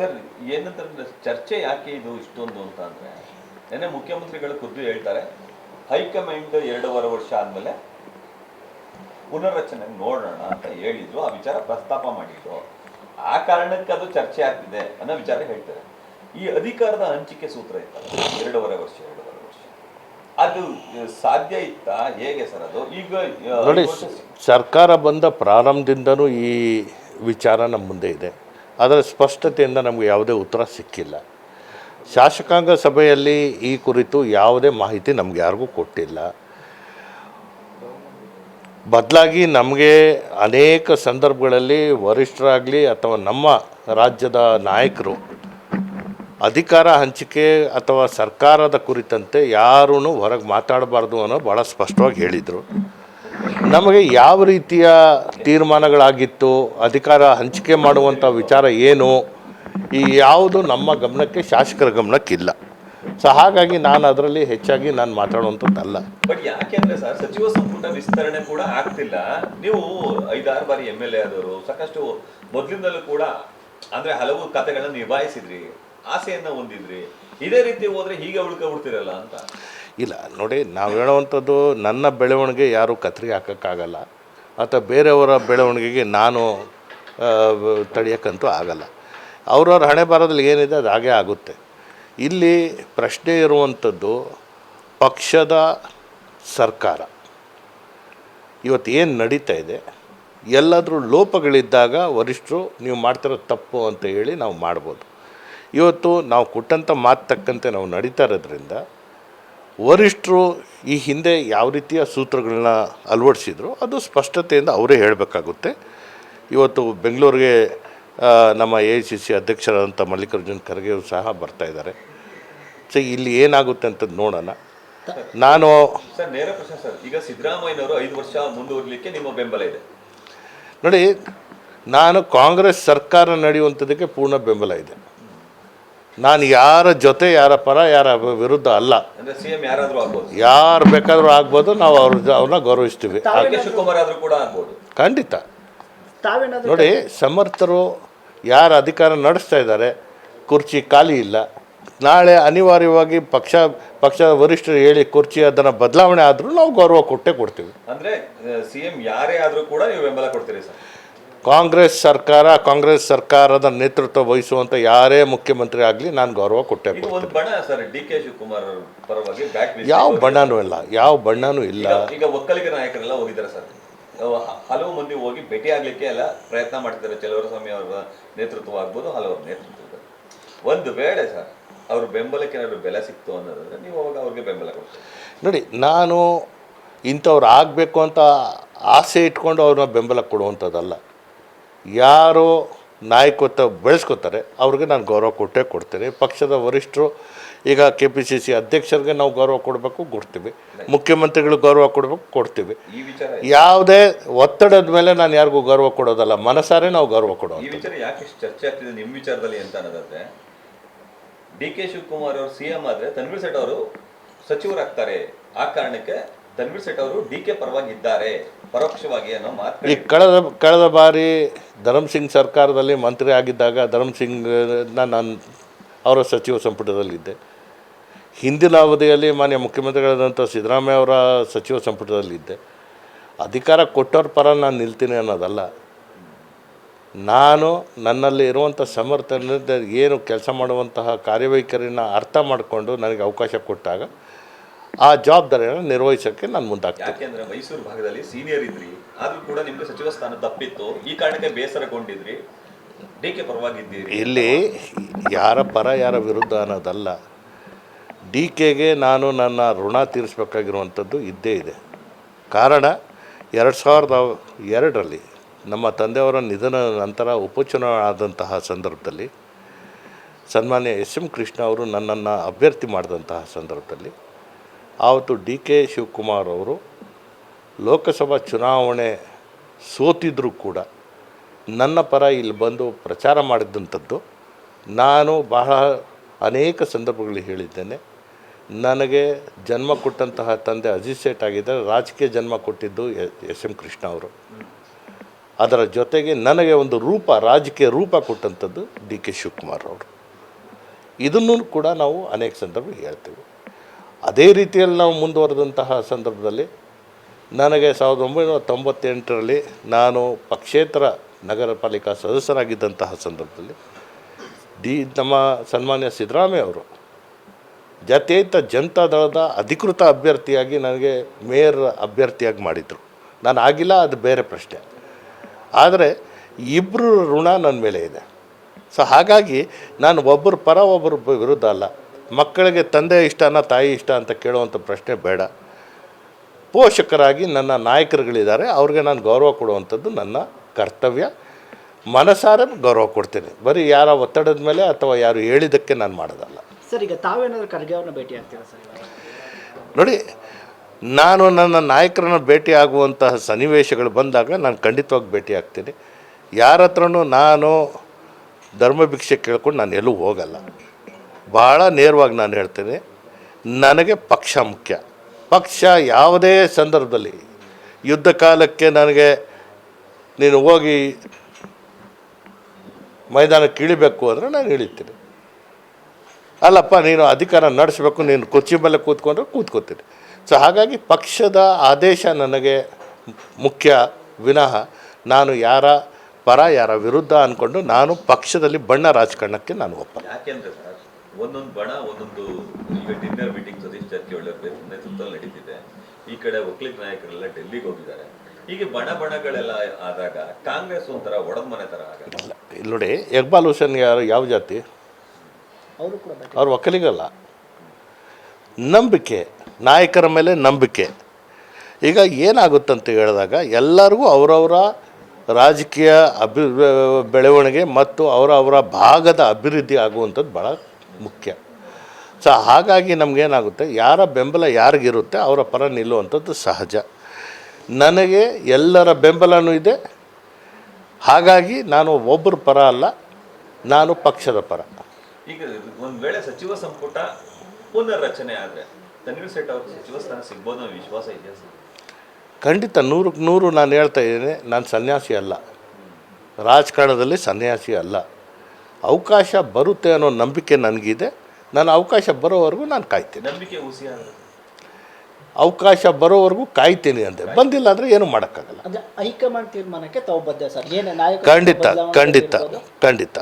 Sir ಏನಂತಂದ್ರೆ ಚರ್ಚೆ ಯಾಕೆ ಇದು ಇಷ್ಟೊಂದು ಅಂತ ಅಂದ್ರೆ, ನೆನ್ನೆ ಮುಖ್ಯಮಂತ್ರಿಗಳು ಖುದ್ದು ಹೇಳ್ತಾರೆ, ಹೈಕಮಾಂಡ್ ಎರಡೂವರೆ ವರ್ಷ ಆದ್ಮೇಲೆ ಪುನರ್ರಚನೆ ನೋಡೋಣ ಅಂತ ಹೇಳಿದ್ರು, ಆ ವಿಚಾರ ಪ್ರಸ್ತಾಪ ಮಾಡಿದ್ರು. ಆ ಕಾರಣಕ್ಕೆ ಅದು ಚರ್ಚೆ ಆಗ್ತಿದೆ ಅನ್ನೋ ವಿಚಾರ ಹೇಳ್ತಾರೆ. ಈ ಅಧಿಕಾರದ ಹಂಚಿಕೆ ಸೂತ್ರ ಇತ್ತಲ್ಲ, ಎರಡೂವರೆ ವರ್ಷ ಎರಡೂವರೆ ವರ್ಷ. ಅದು ಸಾಧ್ಯ ಇತ್ತಾ? ಹೇಗೆ ಸರ್ ಅದು? ಈಗ ಸರ್ಕಾರ ಬಂದ ಪ್ರಾರಂಭದಿಂದನೂ ಈ ವಿಚಾರ ನಮ್ಮ ಮುಂದೆ ಇದೆ. ಅದರ ಸ್ಪಷ್ಟತೆಯಿಂದ ನಮಗೆ ಯಾವುದೇ ಉತ್ತರ ಸಿಕ್ಕಿಲ್ಲ. ಶಾಸಕಾಂಗ ಸಭೆಯಲ್ಲಿ ಈ ಕುರಿತು ಯಾವುದೇ ಮಾಹಿತಿ ನಮ್ಗೆ ಯಾರಿಗೂ ಕೊಟ್ಟಿಲ್ಲ. ಬದಲಾಗಿ ನಮಗೆ ಅನೇಕ ಸಂದರ್ಭಗಳಲ್ಲಿ ವರಿಷ್ಠರಾಗಲಿ ಅಥವಾ ನಮ್ಮ ರಾಜ್ಯದ ನಾಯಕರು ಅಧಿಕಾರ ಹಂಚಿಕೆ ಅಥವಾ ಸರ್ಕಾರದ ಕುರಿತಂತೆ ಯಾರೂ ಹೊರಗೆ ಮಾತಾಡಬಾರ್ದು ಅನ್ನೋ ಭಾಳ ಸ್ಪಷ್ಟವಾಗಿ ಹೇಳಿದರು. ನಮಗೆ ಯಾವ ರೀತಿಯ ತೀರ್ಮಾನಗಳಾಗಿತ್ತು, ಅಧಿಕಾರ ಹಂಚಿಕೆ ಮಾಡುವಂಥ ವಿಚಾರ ಏನು, ಈ ಯಾವುದು ನಮ್ಮ ಗಮನಕ್ಕೆ ಶಾಸಕರ ಗಮನಕ್ಕಿಲ್ಲ. ಸೊ ಹಾಗಾಗಿ ನಾನು ಅದರಲ್ಲಿ ಹೆಚ್ಚಾಗಿ ನಾನು ಮಾತಾಡುವಂಥದ್ದಲ್ಲ ಬಟ್ ಯಾಕೆಂದ್ರೆ ಸರ್, ಸಚಿವ ಸಂಪುಟ ವಿಸ್ತರಣೆ ಕೂಡ ಆಗ್ತಿಲ್ಲ. ನೀವು ಐದಾರು ಬಾರಿ ಎಂ ಎಲ್ ಎ ಆದವರು, ಸಾಕಷ್ಟು ಮೊದಲಿಂದಲೂ ಕೂಡ ಅಂದ್ರೆ ಹಲವು ಕಥೆಗಳನ್ನು ನಿಭಾಯಿಸಿದ್ರಿ, ಆಸೆಯನ್ನ ಹೊಂದಿದ್ರಿ. ಇದೇ ರೀತಿ ಹೋದ್ರೆ ಹೀಗೆ ಉಳ್ಕೊಬಿಡ್ತಿರಲ್ಲ ಅಂತ. ಇಲ್ಲ, ನೋಡಿ, ನಾವು ಹೇಳುವಂಥದ್ದು ನನ್ನ ಬೆಳವಣಿಗೆ ಯಾರೂ ಕತ್ರಿ ಹಾಕೋಕ್ಕಾಗಲ್ಲ. ಅಥವಾ ಬೇರೆಯವರ ಬೆಳವಣಿಗೆಗೆ ನಾನು ತಡೆಯೋಕ್ಕಂತೂ ಆಗಲ್ಲ. ಅವ್ರವ್ರ ಹಣೆ ಬರೋದ್ರಲ್ಲಿ ಏನಿದೆ ಅದು ಹಾಗೇ ಆಗುತ್ತೆ. ಇಲ್ಲಿ ಪ್ರಶ್ನೆ ಇರುವಂಥದ್ದು ಪಕ್ಷದ ಸರ್ಕಾರ. ಇವತ್ತು ಏನು ನಡೀತಾ ಇದೆ? ಎಲ್ಲಾದರೂ ಲೋಪಗಳಿದ್ದಾಗ ವರಿಷ್ಠರು ನೀವು ಮಾಡ್ತಿರೋ ತಪ್ಪು ಅಂತ ಹೇಳಿ ನಾವು ಮಾಡ್ಬೋದು. ಇವತ್ತು ನಾವು ಕೊಟ್ಟಂಥ ಮಾತು ತಕ್ಕಂತೆ ನಾವು ನಡೀತಾ ಇರೋದ್ರಿಂದ ವರಿಷ್ಠರು ಈ ಹಿಂದೆ ಯಾವ ರೀತಿಯ ಸೂತ್ರಗಳನ್ನ ಅಳವಡಿಸಿದ್ರು ಅದು ಸ್ಪಷ್ಟತೆಯಿಂದ ಅವರೇ ಹೇಳಬೇಕಾಗುತ್ತೆ. ಇವತ್ತು ಬೆಂಗಳೂರಿಗೆ ನಮ್ಮ ಎ ಐ ಸಿ ಸಿ ಅಧ್ಯಕ್ಷರಾದಂಥ ಮಲ್ಲಿಕಾರ್ಜುನ್ ಖರ್ಗೆ ಅವರು ಸಹ ಬರ್ತಾ ಇದ್ದಾರೆ. ಸೊ ಇಲ್ಲಿ ಏನಾಗುತ್ತೆ ಅಂತ ನೋಡೋಣ. ನಾನು ಸರ್ ನೇರ ಪ್ರಶ್ನೆ ಸರ್. ಈಗ ಸಿದ್ದರಾಮಯ್ಯನವರು ಐದು ವರ್ಷ ಮುಂದುವರಲಿಕ್ಕೆ ನಿಮ್ಮ ಬೆಂಬಲ ಇದೆ. ನೋಡಿ ನಾನು ಕಾಂಗ್ರೆಸ್ ಸರ್ಕಾರ ನಡೆಯುವಂಥದ್ದಕ್ಕೆ ಪೂರ್ಣ ಬೆಂಬಲ ಇದೆ. ನಾನು ಯಾರ ಜೊತೆ ಯಾರ ಪರ ಯಾರ ವಿರುದ್ಧ ಅಲ್ಲ. ಅಂದ್ರೆ ಸಿಎಂ ಯಾರಾದ್ರೂ ಆಗ್ಬೋದು? ಯಾರು ಬೇಕಾದರೂ ಆಗ್ಬೋದು ನಾವು ಅವ್ರ ಅವ್ರನ್ನ ಗೌರವಿಸ್ತೀವಿ. ಖಂಡಿತ. ತಾವೇನಾದ್ರೂ ನೋಡಿ ಸಮರ್ಥರು ಯಾರು ಅಧಿಕಾರ ನಡೆಸ್ತಾ ಇದ್ದಾರೆ ಕುರ್ಚಿ ಖಾಲಿ ಇಲ್ಲ. ನಾಳೆ ಅನಿವಾರ್ಯವಾಗಿ ಪಕ್ಷ ಪಕ್ಷದ ವರಿಷ್ಠರು ಹೇಳಿ ಕುರ್ಚಿ ಅದನ್ನು ಬದಲಾವಣೆ ಆದರೂ ನಾವು ಗೌರವ ಕೊಟ್ಟೇ ಕೊಡ್ತೀವಿ. ಅಂದರೆ ಸಿ ಎಂ ಯಾರೇ ಆದರೂ ಕೂಡ ನೀವು ಬೆಂಬಲ ಕೊಡ್ತೀರಿ ಸರ್. ಕಾಂಗ್ರೆಸ್ ಸರ್ಕಾರ ಕಾಂಗ್ರೆಸ್ ಸರ್ಕಾರದ ನೇತೃತ್ವ ವಹಿಸುವಂಥ ಯಾರೇ ಮುಖ್ಯಮಂತ್ರಿ ಆಗಲಿ ನಾನು ಗೌರವ ಕೊಟ್ಟೆ ಕೊಡ್ತೀನಿ ಒಂದು ಬಣ ಸರ್ ಡಿ ಕೆ ಶಿವಕುಮಾರ್ ಅವ್ರ ಪರವಾಗಿ ಬ್ಯಾಕ್ ಯಾವ ಬಣ್ಣನೂ ಇಲ್ಲ ಯಾವ ಬಣ್ಣನೂ ಇಲ್ಲ. ಈಗ ಒಕ್ಕಲಿಗ ನಾಯಕರೆಲ್ಲ ಹೋಗಿದ್ದಾರೆ ಸರ್. ಹಲವು ಮಂದಿ ಹೋಗಿ ಭೇಟಿ ಆಗ್ಲಿಕ್ಕೆ ಎಲ್ಲ ಪ್ರಯತ್ನ ಮಾಡ್ತಿದ್ದಾರೆ. ಚಲವರಸ್ವಾಮಿ ಅವರ ನೇತೃತ್ವ ಆಗ್ಬೋದು ಹಲವರ ನೇತೃತ್ವದ ಒಂದು ವೇಳೆ ಸರ್ ಅವ್ರ ಬೆಂಬಲಕ್ಕೆ ಏನಾದ್ರು ಬೆಲೆ ಸಿಕ್ತು ಅನ್ನೋದಾದ್ರೆ ನೀವು ಅವಾಗ ಅವ್ರಿಗೆ ಬೆಂಬಲ ಕೊಡ್ತೀರಿ. ನೋಡಿ ನಾನು ಇಂಥವ್ರು ಆಗಬೇಕು ಅಂತ ಆಸೆ ಇಟ್ಕೊಂಡು ಅವ್ರನ್ನ ಬೆಂಬಲ ಕೊಡುವಂಥದ್ದಲ್ಲ. ಯಾರು ನಾಯಕತ್ವ ಬೆಳೆಸ್ಕೊತಾರೆ ಅವ್ರಿಗೆ ನಾನು ಗೌರವ ಕೊಟ್ಟೇ ಕೊಡ್ತೀನಿ. ಪಕ್ಷದ ವರಿಷ್ಠರು ಈಗ ಕೆ ಪಿ ಸಿ ಸಿ ಅಧ್ಯಕ್ಷರಿಗೆ ನಾವು ಗೌರವ ಕೊಡಬೇಕು ಕೊಡ್ತೀವಿ. ಮುಖ್ಯಮಂತ್ರಿಗಳು ಗೌರವ ಕೊಡಬೇಕು ಕೊಡ್ತೀವಿ. ಯಾವುದೇ ಒತ್ತಡದ ಮೇಲೆ ನಾನು ಯಾರಿಗೂ ಗೌರವ ಕೊಡೋದಲ್ಲ ಮನಸಾರೆ ನಾವು ಗೌರವ ಕೊಡೋದು ಚರ್ಚೆ ಆಗ್ತಿದೆ ನಿಮ್ಮ ವಿಚಾರದಲ್ಲಿ ಅಂತ ಅನ್ನೋದಾದ್ರೆ ಡಿ ಕೆ ಶಿವಕುಮಾರ್ ಅವರು ಸಿಎಂ ಆದರೆ ತನ್ವೀರ್ ಸೆಟ್ ಅವರು ಸಚಿವರಾಗ್ತಾರೆ. ಆ ಕಾರಣಕ್ಕೆ ತನ್ವೀರ್ ಸೇಠ್ ಅವರು ಡಿ ಕೆ ಪರವಾಗಿ ಇದ್ದಾರೆ ಪರೋಕ್ಷವಾಗಿ ಅನ್ನೋ ಮಾತು ಈ ಕಳೆದ ಕಳೆದ ಬಾರಿ ಧರಮ್ ಸಿಂಗ್ ಸರ್ಕಾರದಲ್ಲಿ ಮಂತ್ರಿ ಆಗಿದ್ದಾಗ ಧರಮ್ ಸಿಂಗ್ನ ನಾನು ಅವರ ಸಚಿವ ಸಂಪುಟದಲ್ಲಿದ್ದೆ. ಹಿಂದಿನ ಅವಧಿಯಲ್ಲಿ ಮಾನ್ಯ ಮುಖ್ಯಮಂತ್ರಿಗಳಾದಂಥ ಸಿದ್ದರಾಮಯ್ಯ ಅವರ ಸಚಿವ ಸಂಪುಟದಲ್ಲಿದ್ದೆ. ಅಧಿಕಾರ ಕೊಟ್ಟವ್ರ ಪರ ನಾನು ನಿಲ್ತೀನಿ ಅನ್ನೋದಲ್ಲ. ನಾನು ನನ್ನಲ್ಲಿ ಇರುವಂಥ ಸಮರ್ಥನೆ ಏನು ಕೆಲಸ ಮಾಡುವಂತಹ ಕಾರ್ಯವೈಖರಿನ ಅರ್ಥ ಮಾಡಿಕೊಂಡು ನನಗೆ ಅವಕಾಶ ಕೊಟ್ಟಾಗ ಆ ಜವಾಬ್ದಾರಿಯನ್ನು ನಿರ್ವಹಿಸೋಕ್ಕೆ ನಾನು ಮುಂದಾಗ್ತೀನಿ. ಯಾಕೆಂದ್ರೆ ಮೈಸೂರು ಭಾಗದಲ್ಲಿ ಸೀನಿಯರ್ ಇದ್ರಿ ಆದರೂ ಕೂಡ ನಿಮಗೆ ಸಚಿವ ಸ್ಥಾನ ತಪ್ಪಿತ್ತು. ಈ ಕಾರಣಕ್ಕೆ ಬೇಸರಗೊಂಡಿದ್ರಿ. D K ಪರವಾಗಿದ್ದೀರಿ. ಇಲ್ಲಿ ಯಾರ ಪರ ಯಾರ ವಿರುದ್ಧ ಅನ್ನೋದಲ್ಲ. ಡಿ ಕೆಗೆ ನಾನು ನನ್ನ ಋಣ ತೀರಿಸಬೇಕಾಗಿರುವಂಥದ್ದು ಇದ್ದೇ ಇದೆ. ಕಾರಣ ಎರಡು ಸಾವಿರದ ಎರಡರಲ್ಲಿ ನಮ್ಮ ತಂದೆಯವರ ನಿಧನ ನಂತರ ಉಪಚುನಾವಣೆ ಆದಂತಹ ಸಂದರ್ಭದಲ್ಲಿ ಸನ್ಮಾನ್ಯ ಎಸ್ ಎಂ ಕೃಷ್ಣ ಅವರು ನನ್ನನ್ನು ಅಭ್ಯರ್ಥಿ ಮಾಡಿದಂತಹ ಸಂದರ್ಭದಲ್ಲಿ ಆವತ್ತು ಡಿ ಕೆ ಶಿವಕುಮಾರ್ ಅವರು ಲೋಕಸಭಾ ಚುನಾವಣೆ ಸೋತಿದ್ರೂ ಕೂಡ ನನ್ನ ಪರ ಇಲ್ಲಿ ಬಂದು ಪ್ರಚಾರ ಮಾಡಿದಂಥದ್ದು ನಾನು ಬಹಳ ಅನೇಕ ಸಂದರ್ಭಗಳಲ್ಲಿ ಹೇಳಿದ್ದೇನೆ. ನನಗೆ ಜನ್ಮ ಕೊಟ್ಟಂತಹ ತಂದೆ ಅಜಿತ್ ಸೇಟ್ ಆಗಿದ್ದರೆ ರಾಜಕೀಯ ಜನ್ಮ ಕೊಟ್ಟಿದ್ದು ಎಸ್ ಎಂ ಕೃಷ್ಣ ಅವರು. ಅದರ ಜೊತೆಗೆ ನನಗೆ ಒಂದು ರೂಪ, ರಾಜಕೀಯ ರೂಪ ಕೊಟ್ಟಂಥದ್ದು ಡಿ ಕೆ ಶಿವಕುಮಾರ್ ಅವರು. ಇದನ್ನು ಕೂಡ ನಾವು ಅನೇಕ ಸಂದರ್ಭ ಹೇಳ್ತೀವಿ. ಅದೇ ರೀತಿಯಲ್ಲಿ ನಾವು ಮುಂದುವರೆದಂತಹ ಸಂದರ್ಭದಲ್ಲಿ ನನಗೆ ಸಾವಿರದ ಒಂಬೈನೂರ ತೊಂಬತ್ತೆಂಟರಲ್ಲಿ ನಾನು ಪಕ್ಷೇತರ ನಗರ ಪಾಲಿಕಾ ಸದಸ್ಯರಾಗಿದ್ದಂತಹ ಸಂದರ್ಭದಲ್ಲಿ ಡಿ ನಮ್ಮ ಸನ್ಮಾನ್ಯ ಸಿದ್ದರಾಮಯ್ಯ ಅವರು ಜಾತ್ಯತೀತ ಜನತಾ ದಳದ ಅಧಿಕೃತ ಅಭ್ಯರ್ಥಿಯಾಗಿ ನನಗೆ ಮೇಯರ್ ಅಭ್ಯರ್ಥಿಯಾಗಿ ಮಾಡಿದರು. ನಾನು ಆಗಿಲ್ಲ, ಅದು ಬೇರೆ ಪ್ರಶ್ನೆ. ಆದರೆ ಇಬ್ಬರು ಋಣ ನನ್ನ ಮೇಲೆ ಇದೆ. ಸೊ ಹಾಗಾಗಿ ನಾನು ಒಬ್ಬರ ಪರ, ಒಬ್ಬರ ವಿರುದ್ಧ ಅಲ್ಲ. ಮಕ್ಕಳಿಗೆ ತಂದೆ ಇಷ್ಟನ ತಾಯಿ ಇಷ್ಟ ಅಂತ ಕೇಳುವಂಥ ಪ್ರಶ್ನೆ ಬೇಡ. ಪೋಷಕರಾಗಿ ನನ್ನ ನಾಯಕರುಗಳಿದ್ದಾರೆ. ಅವ್ರಿಗೆ ನಾನು ಗೌರವ ಕೊಡುವಂಥದ್ದು ನನ್ನ ಕರ್ತವ್ಯ. ಮನಸಾರೆ ಗೌರವ ಕೊಡ್ತೀನಿ. ಬರೀ ಯಾರ ಒತ್ತಡದ ಮೇಲೆ ಅಥವಾ ಯಾರು ಹೇಳಿದ್ದಕ್ಕೆ ನಾನು ಮಾಡೋದಲ್ಲ. ಸರ್ ಈಗ ತಾವೇನಾದರೂ ಖರ್ಗೆ ಅವ್ರನ್ನ ಭೇಟಿ ಆಗ್ತೀರಾ ಸರ್ ನೋಡಿ ನಾನು ನನ್ನ ನಾಯಕರನ್ನ ಭೇಟಿ ಆಗುವಂತಹ ಸನ್ನಿವೇಶಗಳು ಬಂದಾಗ ನಾನು ಖಂಡಿತವಾಗಿ ಭೇಟಿ ಆಗ್ತೀನಿ. ಯಾರ ಹತ್ರನೂ ನಾನು ಧರ್ಮಭಿಕ್ಷೆ ಕೇಳ್ಕೊಂಡು ನಾನು ಎಲ್ಲೂ ಹೋಗಲ್ಲ. ಭಾಳ ನೇರವಾಗಿ ನಾನು ಹೇಳ್ತೀನಿ, ನನಗೆ ಪಕ್ಷ ಮುಖ್ಯ. ಪಕ್ಷ ಯಾವುದೇ ಸಂದರ್ಭದಲ್ಲಿ, ಯುದ್ಧ ಕಾಲಕ್ಕೆ ನನಗೆ ನೀನು ಹೋಗಿ ಮೈದಾನಕ್ಕೆ ಇಳಿಬೇಕು ಅಂದರೆ ನಾನು ಇಳಿತೀನಿ. ಅಲ್ಲಪ್ಪ, ನೀನು ಅಧಿಕಾರ ನಡೆಸಬೇಕು, ನೀನು ಕುರ್ಚಿ ಮೇಲೆ ಕೂತ್ಕೊಂಡ್ರೆ ಕೂತ್ಕೋತೀನಿ. ಸೊ ಹಾಗಾಗಿ ಪಕ್ಷದ ಆದೇಶ ನನಗೆ ಮುಖ್ಯ ವಿನಃ ನಾನು ಯಾರ ಪರ, ಯಾರ ವಿರುದ್ಧ ಅಂದ್ಕೊಂಡು ನಾನು ಪಕ್ಷದಲ್ಲಿ ಬಣ್ಣ ರಾಜಕಾರಣಕ್ಕೆ ನಾನು ಒಪ್ಪ ಒಂದೊಂದು ಬಣ ಒಂದೊಂದು ಈಗ ಡಿನ್ನರ್ ಮೀಟಿಂಗ್ ಸತೀಶ್ ಜಾರಕಿಹೊಳಿ ಅವ್ರ ನೇತೃತ್ವದಲ್ಲಿ ನಡೀತಿದೆ. ಈ ಕಡೆ ಒಕ್ಕಲಿಗ ನಾಯಕರೆಲ್ಲ ಡೆಲ್ಲಿಗೆ ಹೋಗಿದ್ದಾರೆ. ಹೀಗೆ ಬಣ ಬಣಗಳೆಲ್ಲ ಆದಾಗ ಕಾಂಗ್ರೆಸ್ ಒಂಥರ ಒಡದ ಮನೆ ತರ ಆಗಲ್ಲ. ಇಲ್ಲಿ ನೋಡಿ ಇಕ್ಬಾಲ್ ಹುಸೇನ್ ಯಾರು ಯಾವ ಜಾತಿ? ಅವರು ಕೂಡ ಅವ್ರು ಒಕ್ಕಲಿಗಲ್ಲ ನಂಬಿಕೆ ನಾಯಕರ ಮೇಲೆ ನಂಬಿಕೆ. ಈಗ ಏನಾಗುತ್ತಂತ ಹೇಳಿದಾಗ ಎಲ್ಲರಿಗೂ ಅವರವರ ರಾಜಕೀಯ ಅಭಿ ಬೆಳವಣಿಗೆ ಮತ್ತು ಅವರ ಅವರ ಭಾಗದ ಅಭಿವೃದ್ಧಿ ಆಗುವಂಥದ್ದು ಭಾಳ ಮುಖ್ಯ. ಸೊ ಹಾಗಾಗಿ ನಮಗೇನಾಗುತ್ತೆ ಯಾರ ಬೆಂಬಲ ಯಾರಿಗಿರುತ್ತೆ ಅವರ ಪರ ನಿಲ್ಲುವಂಥದ್ದು ಸಹಜ. ನನಗೆ ಎಲ್ಲರ ಬೆಂಬಲನೂ ಇದೆ. ಹಾಗಾಗಿ ನಾನು ಒಬ್ಬರ ಪರ ಅಲ್ಲ ನಾನು ಪಕ್ಷದ ಪರ. ಈಗ ಒಂದು ವೇಳೆ ಸಚಿವ ಸಂಪುಟ ಪುನರ್ರಚನೆ ಆದರೆ ತನ್ವೀರ್ ಸೇಠ್ ಅವರು ಸಚಿವ ಸ್ಥಾನ ಸಿಗ್ಬೋದು ಅನ್ನೋ ವಿಶ್ವಾಸ ಇದೆಯಾ ಸರ್? ಖಂಡಿತ ನೂರಕ್ಕೆ ನೂರು ನಾನು ಹೇಳ್ತಾ ಇದ್ದೇನೆ ನಾನು ಸನ್ಯಾಸಿ ಅಲ್ಲ. ರಾಜಕಾರಣದಲ್ಲಿ ಸನ್ಯಾಸಿ ಅಲ್ಲ. ಅವಕಾಶ ಬರುತ್ತೆ ಅನ್ನೋ ನಂಬಿಕೆ ನನಗಿದೆ. ನಾನು ಅವಕಾಶ ಬರೋವರೆಗೂ ನಾನು ಕಾಯ್ತೀನಿ. ನಂಬಿಕೆ ಹುಸಿ ಅವಕಾಶ ಬರೋವರೆಗೂ ಕಾಯ್ತೀನಿ ಅಂದರೆ ಬಂದಿಲ್ಲ ಅಂದರೆ ಏನು ಮಾಡೋಕ್ಕಾಗಲ್ಲ. ಅಂದ್ರೆ ಹೈಕಮಾಂಡ್ ತೀರ್ಮಾನಕ್ಕೆ ತಾವು ಬದ್ಧ ಸರ್. ಏನು ನಾಯಕ ಖಂಡಿತ ಖಂಡಿತ ಖಂಡಿತ.